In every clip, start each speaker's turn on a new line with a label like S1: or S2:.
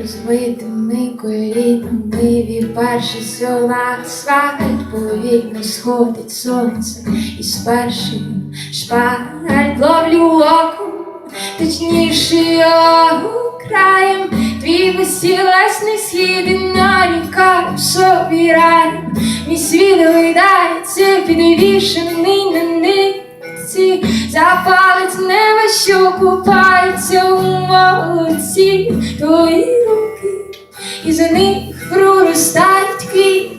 S1: Розбитими колінами від перший села свалять, повільно сходить сонце, і з першим шпаль ловлю оком, точніше його краєм, твій безсілесний слід і нарікаю в собі раєм, мій світ гойдається, підвішений на нитці, запалить небо, що купається у молодці твої руки, і за них проростають квіти,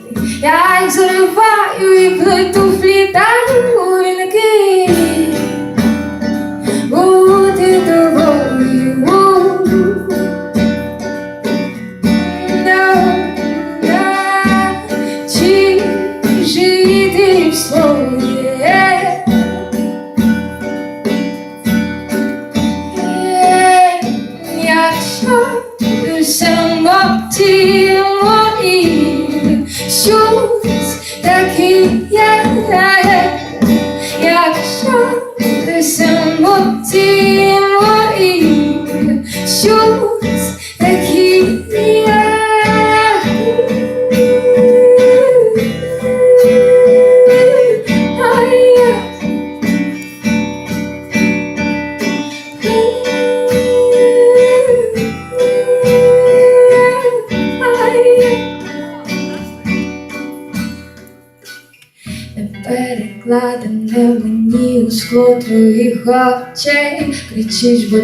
S1: я їх зариваю і плету самоті мої, щось таке є, якщо ти самоті мої, щось таке є. Перекладене мені у скло твоїх очей, кричиш, бо